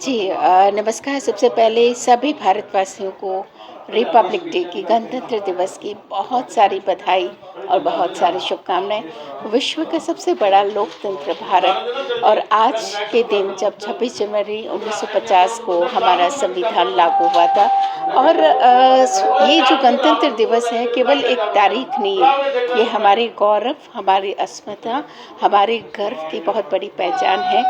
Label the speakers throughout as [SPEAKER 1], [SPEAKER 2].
[SPEAKER 1] जी नमस्कार। सबसे पहले सभी भारतवासियों को रिपब्लिक डे की गणतंत्र दिवस की बहुत सारी बधाई और बहुत सारी शुभकामनाएँ। विश्व का सबसे बड़ा लोकतंत्र भारत और आज के दिन जब 26 जनवरी 1950 को हमारा संविधान लागू हुआ था और ये जो गणतंत्र दिवस है केवल एक तारीख नहीं है, ये हमारे गौरव, हमारी अस्मिता, हमारे गर्व की बहुत बड़ी पहचान है।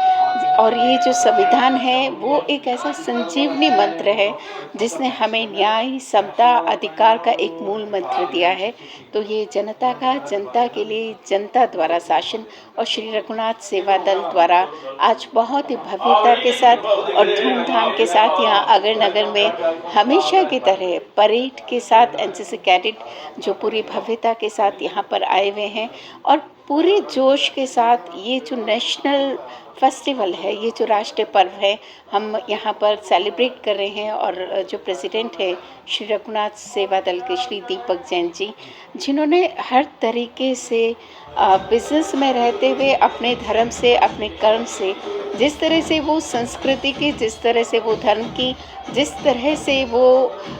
[SPEAKER 1] और ये जो संविधान है, वो एक ऐसा संजीवनी मंत्र है, जिसने हमें न्याय, समता, अधिकार का एक मूल मंत्र दिया है। तो ये जनता का, जनता के लिए जनता द्वारा शासन और श्री रघुनाथ सेवा दल द्वारा आज बहुत ही भव्यता के साथ और धूमधाम के साथ यहाँ अगर नगर में हमेशा की तरह परेड के साथ, एनसीसी कैडेट जो पूरी भव्यता के साथ यहाँ पर आए हुए हैं और पूरे जोश के साथ ये जो नेशनल फेस्टिवल है, ये जो राष्ट्रीय पर्व है, हम यहाँ पर सेलिब्रेट कर रहे हैं और जो प्रेसिडेंट है श्री रघुनाथ सेवा दल के श्री दीपक जैन जी, जिन्होंने हर तरीके से बिज़नेस में रहते हुए अपने धर्म से, अपने कर्म से, जिस तरह से वो संस्कृति की, जिस तरह से वो धर्म की, जिस तरह से वो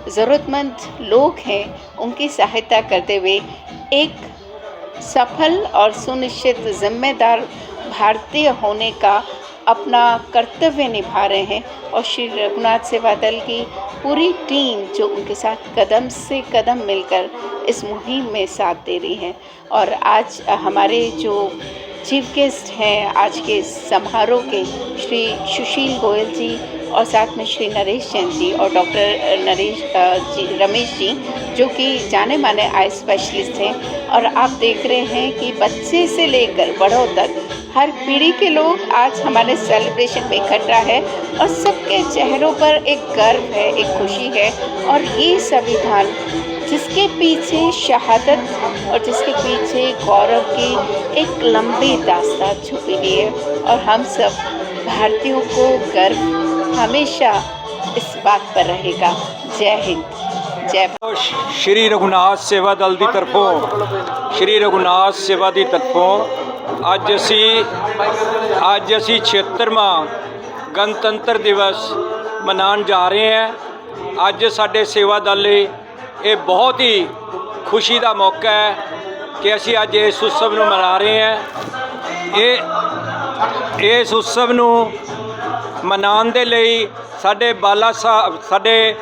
[SPEAKER 1] ज़रूरतमंद लोग हैं, उनकी सहायता करते हुए एक सफल और सुनिश्चित जिम्मेदार भारतीय होने का अपना कर्तव्य निभा रहे हैं और श्री रघुनाथ सेवा दल की पूरी टीम जो उनके साथ कदम से कदम मिलकर इस मुहिम में साथ दे रही है। और आज हमारे जो चीफ गेस्ट हैं, आज के समारोह के श्री सुशील गोयल जी और साथ में श्री नरेश जैन जी और डॉक्टर नरेश जी, रमेश जी, जो कि जाने माने आई स्पेशलिस्ट हैं। और आप देख रहे हैं कि बच्चे से लेकर बड़ों तक हर पीढ़ी के लोग आज हमारे सेलिब्रेशन में इकट्ठा है और सबके चेहरों पर एक गर्व है, एक खुशी है। और ये संविधान जिसके पीछे शहादत और जिसके पीछे गौरव की एक लंबी दास्तान छुपी हुई है। और हम सब भारतीयों को गर्व हमेशा इस बात पर रहेगा जय हिंद जय भारत
[SPEAKER 2] ਸ਼੍ਰੀ ਰਘੁਨਾਥ ਸੇਵਾ ਦਲ ਦੀ ਤਰਫੋਂ ਸ਼੍ਰੀ ਰਘੁਨਾਥ ਸੇਵਾ ਦੀ ਤਰਫੋਂ ਅੱਜ ਅਸੀਂ ਅੱਜ ਅਸੀਂ 76ਵਾਂ ਗਣਤੰਤਰ ਦਿਵਸ ਮਨਾਉਣ ਜਾ ਰਹੇ ਹਾਂ ਅੱਜ ਸਾਡੇ ਸੇਵਾ ਦਲ ਲਈ ਇਹ ਬਹੁਤ ਹੀ ਖੁਸ਼ੀ ਦਾ ਮੌਕਾ ਹੈ ਕਿ ਅਸੀਂ ਅੱਜ ਇਸ ਉਤਸਵ ਨੂੰ ਮਨਾ ਰਹੇ ਹਾਂ ਇਹ ਇਸ ਉਤਸਵ ਨੂੰ ਮਨਾਉਣ ਦੇ ਲਈ ਸਾਡੇ ਬਾਲਾ ਸਾਹਿਬ, ਸਾਡੇ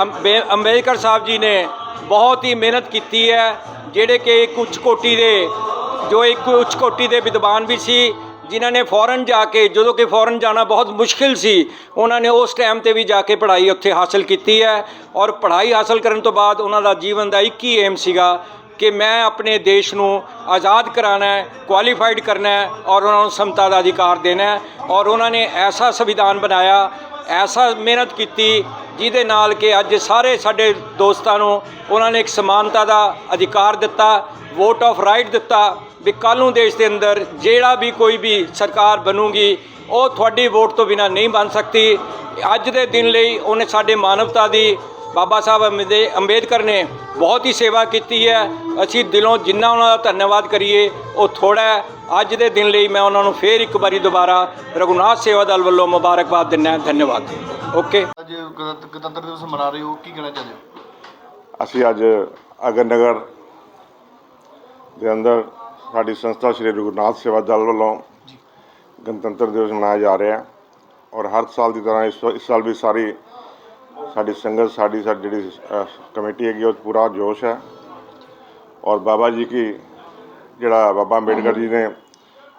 [SPEAKER 2] ਅੰਬੇ- ਅੰਬੇਦਕਰ ਸਾਹਿਬ ਜੀ ਨੇ ਬਹੁਤ ਹੀ ਮਿਹਨਤ ਕੀਤੀ ਹੈ, ਜਿਹੜੇ ਕਿ ਇੱਕ ਉੱਚ ਕੋਟੀ ਦੇ, ਜੋ ਇੱਕ ਉੱਚ ਕੋਟੀ ਦੇ ਵਿਦਵਾਨ ਵੀ ਸੀ, ਜਿਨ੍ਹਾਂ ਨੇ ਫੋਰਨ ਜਾ ਕੇ, ਜਦੋਂ ਕਿ ਫੋਰਨ ਜਾਣਾ ਬਹੁਤ ਮੁਸ਼ਕਿਲ ਸੀ, ਉਹਨਾਂ ਨੇ ਉਸ ਟਾਈਮ ਤੇ ਵੀ ਜਾ ਕੇ ਪੜ੍ਹਾਈ ਉੱਥੇ ਹਾਸਲ ਕੀਤੀ ਹੈ ਔਰ ਪੜ੍ਹਾਈ ਹਾਸਲ ਕਰਨ ਤੋਂ ਬਾਅਦ ਉਹਨਾਂ ਦਾ ਜੀਵਨ ਦਾ ਇੱਕ ਹੀ ਏਮ ਸੀਗਾ ਕਿ ਮੈਂ ਆਪਣੇ ਦੇਸ਼ ਨੂੰ ਆਜ਼ਾਦ ਕਰਾਉਣਾ ਹੈ ਕੁਆਲੀਫਾਈਡ ਕਰਨਾ ਹੈ ਔਰ ਉਹਨਾਂ ਨੂੰ ਸਮਤਾ ਦਾ ਅਧਿਕਾਰ ਦੇਣਾ ਹੈ ਔਰ ਉਹਨਾਂ ਨੇ ਐਸਾ ਸੰਵਿਧਾਨ ਬਣਾਇਆ, ਐਸਾ ਮਿਹਨਤ ਕੀਤੀ ਜਿਹਦੇ ਨਾਲ ਕਿ ਅੱਜ ਸਾਰੇ ਸਾਡੇ ਦੋਸਤਾਂ ਨੂੰ ਉਹਨਾਂ ਨੇ ਇੱਕ ਸਮਾਨਤਾ ਦਾ ਅਧਿਕਾਰ ਦਿੱਤਾ ਵੋਟ ਆਫ ਰਾਈਟ ਦਿੱਤਾ ਵੀ ਕੱਲ੍ਹ ਨੂੰ ਦੇਸ਼ ਦੇ ਅੰਦਰ ਜਿਹੜਾ ਵੀ ਕੋਈ ਵੀ ਸਰਕਾਰ ਬਣੂਗੀ, ਉਹ ਤੁਹਾਡੀ ਵੋਟ ਤੋਂ ਬਿਨਾ ਨਹੀਂ ਬਣ ਸਕਦੀ। ਅੱਜ ਦੇ ਦਿਨ ਲਈ ਉਹਨੇ ਸਾਡੇ ਮਾਨਵਤਾ ਦੀ ਬਾਬਾ ਸਾਹਿਬ ਅੰਬੇ- ਅੰਬੇਦਕਰ ਨੇ ਬਹੁਤ ਹੀ ਸੇਵਾ ਕੀਤੀ ਹੈ। ਅਸੀਂ ਦਿਲੋਂ ਜਿੰਨਾ ਉਹਨਾਂ ਦਾ ਧੰਨਵਾਦ ਕਰੀਏ ਉਹ ਥੋੜਾ ਅੱਜ ਦੇ ਦਿਨ ਲਈ ਮੈਂ ਉਹਨਾਂ ਨੂੰ ਫੇਰ ਇੱਕ ਵਾਰੀ ਦੁਬਾਰਾ ਰਘੁਨਾਥ ਸੇਵਾ ਦਲ ਵੱਲੋਂ ਮੁਬਾਰਕਬਾਦ ਦਿੰਦਾ ਧੰਨਵਾਦ। ਓਕੇ।
[SPEAKER 3] ਅੱਜ ਗਣਤ- ਗਣਤੰਤਰ ਦਿਵਸ ਮਨਾ ਰਹੇ ਹੋ ਕੀ ਕਹਿਣਾ ਚਾਹੁੰਦੇ ਹੋ?
[SPEAKER 4] ਅਸੀਂ ਅੱਜ ਅਗਰ ਨਗਰ ਦੇ ਅੰਦਰ ਸਾਡੀ ਸੰਸਥਾ ਸ਼੍ਰੀ ਗੁਰਨਾਥ ਸੇਵਾ ਦਲ ਵੱਲੋਂ ਗਣਤੰਤਰ ਦਿਵਸ ਮਨਾਇਆ ਜਾ ਰਿਹਾ ਹੈ। ਔਰ ਹਰ ਸਾਲ ਦੀ ਤਰ੍ਹਾਂ ਇਸ ਸਾਲ ਵੀ ਸਾਰੀ ਸਾਡੀ ਸੰਗਤ, ਸਾਡੀ ਸਾਡੀ ਜਿਹੜੀ ਕਮੇਟੀ ਹੈਗੀ, ਉਹ 'ਚ ਪੂਰਾ ਜੋਸ਼ ਹੈ। ਔਰ ਬਾਬਾ ਜੀ ਕੀ, ਜਿਹੜਾ ਬਾਬਾ ਅੰਬੇਡਕਰ ਜੀ ਨੇ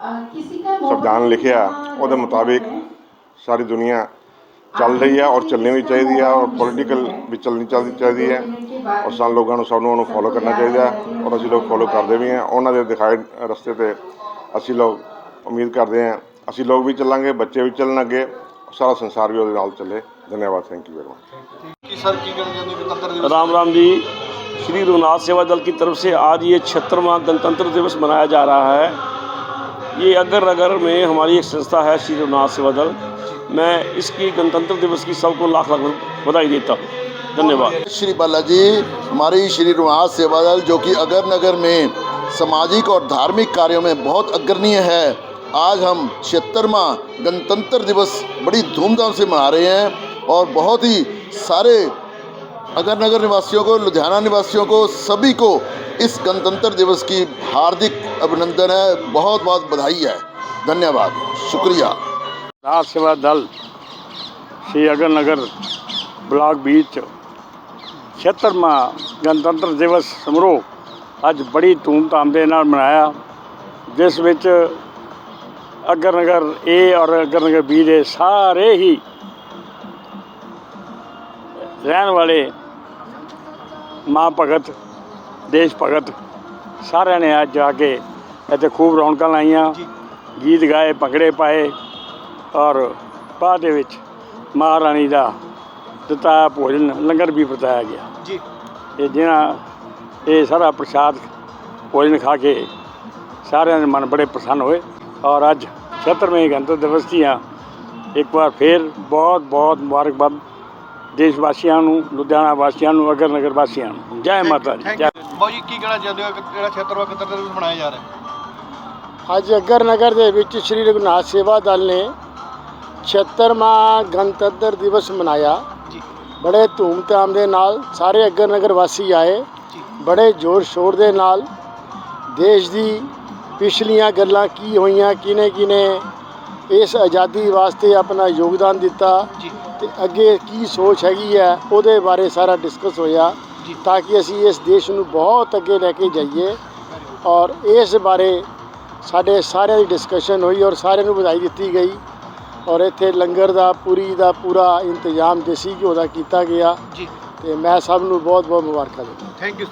[SPEAKER 4] ਸੰਵਿਧਾਨ ਲਿਖਿਆ, ਉਹਦੇ ਮੁਤਾਬਿਕ ਸਾਰੀ ਦੁਨੀਆ ਚੱਲ ਰਹੀ ਹੈ ਔਰ ਚੱਲਣੀ ਵੀ ਚਾਹੀਦੀ ਹੈ ਔਰ ਪੋਲੀਟੀਕਲ ਵੀ ਚੱਲਣੀ ਚਾਹੀਦੀ ਚਾਹੀਦੀ ਹੈ। ਔਰ ਸਾਨੂੰ ਲੋਕਾਂ ਨੂੰ, ਸਭ ਨੂੰ ਉਹਨੂੰ ਫੋਲੋ ਕਰਨਾ ਚਾਹੀਦਾ ਔਰ ਅਸੀਂ ਲੋਕ ਫੋਲੋ ਕਰਦੇ ਵੀ ਹਾਂ। ਉਹਨਾਂ ਦੇ ਦਿਖਾਏ ਰਸਤੇ ਤੇ ਅਸੀਂ ਲੋਕ ਉਮੀਦ ਕਰਦੇ ਹਾਂ, ਅਸੀਂ ਲੋਕ ਵੀ ਚੱਲਾਂਗੇ, ਬੱਚੇ ਵੀ ਚੱਲਣ ਅੱਗੇ। ਸਾਰਾ ਸੰਸਾਰ ਵੀ ਉਹਦੇ ਨਾਲ ਚੱਲੇ ਧੰਨਵਾਦ thank you very much
[SPEAKER 3] Ki sir ਕੀ ਕਹਿਣਾ ਚਾਹੁੰਦੇ ਹੋ ਗਣਤੰਤਰ ਦਿਵਸ
[SPEAKER 5] राम राम जी श्री रघुनाथ सेवा दल की तरफ से आज ये छहत्तरवां गणतंत्र दिवस मनाया जा रहा है ये अगर नगर में हमारी एक संस्था है श्री रघुनाथ सेवा दल मैं इसकी गणतंत्र दिवस की सबको लाख लाख बधाई देता हूँ धन्यवाद
[SPEAKER 6] श्री बालाजी हमारी श्री रुहास सेवा दल जो कि अगर नगर में सामाजिक और धार्मिक कार्यों में बहुत अग्रणीय है आज हम छिहत्तरवा गणतंत्र दिवस बड़ी धूमधाम से मना रहे हैं और बहुत ही सारे अगर नगर निवासियों को लुधियाना निवासियों को सभी को इस गणतंत्र दिवस की हार्दिक अभिनंदन है बहुत बहुत बधाई है धन्यवाद शुक्रिया
[SPEAKER 5] ਰਾਜ ਸੇਵਾ ਦਲ ਸ਼੍ਰੀ ਅਗਰ ਨਗਰ ਬਲਾਕ ਬੀਚ 76ਵਾਂ ਗਣਤੰਤਰ ਦਿਵਸ ਸਮਾਰੋਹ ਅੱਜ ਬੜੀ ਧੂਮਧਾਮ ਦੇ ਨਾਲ ਮਨਾਇਆ ਜਿਸ ਵਿੱਚ ਅਗਰ ਨਗਰ ਏ ਔਰ ਅਗਰ ਨਗਰ ਬੀ ਦੇ ਸਾਰੇ ਹੀ ਰਹਿਣ ਵਾਲੇ ਮਾਂ ਭਗਤ ਦੇਸ਼ ਭਗਤ ਸਾਰਿਆਂ ਨੇ ਅੱਜ ਜਾ ਕੇ ਇੱਥੇ ਖੂਬ ਰੌਣਕਾਂ ਲਾਈਆਂ। ਗੀਤ ਗਾਏ ਭੰਗੜੇ ਪਾਏ ਔਰ ਬਾਅਦ ਦੇ ਵਿੱਚ ਮਹਾਰਾਣੀ ਦਾ ਦਿੱਤਾ ਭੋਜਨ ਲੰਗਰ ਵੀ ਵਰਤਾਇਆ ਗਿਆ।
[SPEAKER 3] ਜੀ।
[SPEAKER 5] ਇਹ ਜਿਹਨਾਂ ਇਹ ਸਾਰਾ ਪ੍ਰਸ਼ਾਦ ਭੋਜਨ ਖਾ ਕੇ ਸਾਰਿਆਂ ਦੇ ਮਨ ਬੜੇ ਪ੍ਰਸੰਨ ਹੋਏ ਔਰ ਅੱਜ 76ਵੇਂ ਗਣਤੰਤਰ ਦਿਵਸ ਦੀਆਂ ਇੱਕ ਵਾਰ ਫੇਰ ਬਹੁਤ ਬਹੁਤ ਮੁਬਾਰਕਬਾਦ ਦੇਸ਼ ਵਾਸੀਆਂ ਨੂੰ ਲੁਧਿਆਣਾ ਵਾਸੀਆਂ ਨੂੰ ਅਗਰ ਨਗਰ ਵਾਸੀਆਂ ਨੂੰ। ਜੈ ਮਾਤਾ ਦੀ ਜੈ।
[SPEAKER 3] ਬਾਊ ਜੀ ਕੀ ਕਹਿਣਾ ਚਾਹੁੰਦੇ ਹੋ? ਕਿ ਜਿਹੜਾ 76ਵਾਂ ਗਣਤੰਤਰ ਦਿਵਸ ਮਨਾਇਆ ਜਾ ਰਿਹਾ? ਹੈ
[SPEAKER 7] ਅੱਜ ਅਗਰ ਨਗਰ ਦੇ ਵਿੱਚ ਸ੍ਰੀ ਰਘੁਨਾਥ ਸੇਵਾ ਦਲ ਨੇ 76ਵਾਂ ਗਣਤੰਤਰ ਦਿਵਸ ਮਨਾਇਆ।
[SPEAKER 3] ਜੀ।
[SPEAKER 7] ਬੜੇ ਧੂਮਧਾਮ ਦੇ ਨਾਲ ਸਾਰੇ ਅਗਰ ਨਗਰ ਵਾਸੀ ਆਏ।
[SPEAKER 3] ਜੀ।
[SPEAKER 7] ਬੜੇ ਜ਼ੋਰ ਸ਼ੋਰ ਦੇ ਨਾਲ ਦੇਸ਼ ਦੀ ਪਿਛਲੀਆਂ ਗੱਲਾਂ ਕੀ ਹੋਈਆਂ ਕਿਨੇ ਕਿਨੇ ਇਸ ਆਜ਼ਾਦੀ ਵਾਸਤੇ ਆਪਣਾ ਯੋਗਦਾਨ ਦਿੱਤਾ ਤੇ ਅੱਗੇ ਕੀ ਸੋਚ ਹੈਗੀ ਹੈ ਉਹਦੇ ਬਾਰੇ ਸਾਰਾ ਡਿਸਕਸ ਹੋਇਆ। ਤਾਂ ਕਿ ਅਸੀਂ ਇਸ ਦੇਸ਼ ਨੂੰ ਬਹੁਤ ਅੱਗੇ ਲੈ ਕੇ ਜਾਈਏ ਔਰ ਇਸ ਬਾਰੇ ਸਾਡੇ ਸਾਰਿਆਂ ਦੀ ਡਿਸਕਸ਼ਨ ਹੋਈ ਔਰ ਸਾਰਿਆਂ ਨੂੰ ਵਧਾਈ ਦਿੱਤੀ ਗਈ ਔਰ ਇੱਥੇ ਲੰਗਰ ਦਾ ਪੂਰੀ ਦਾ ਪੂਰਾ ਇੰਤਜ਼ਾਮ ਦੇਸੀ ਘਿਓ ਦਾ ਕੀਤਾ ਗਿਆ
[SPEAKER 3] ਜੀ।
[SPEAKER 7] ਤੇ ਮੈਂ ਸਭ ਨੂੰ ਬਹੁਤ ਬਹੁਤ ਮੁਬਾਰਕਾਂ ਦਿੰਦਾ।
[SPEAKER 3] Thank you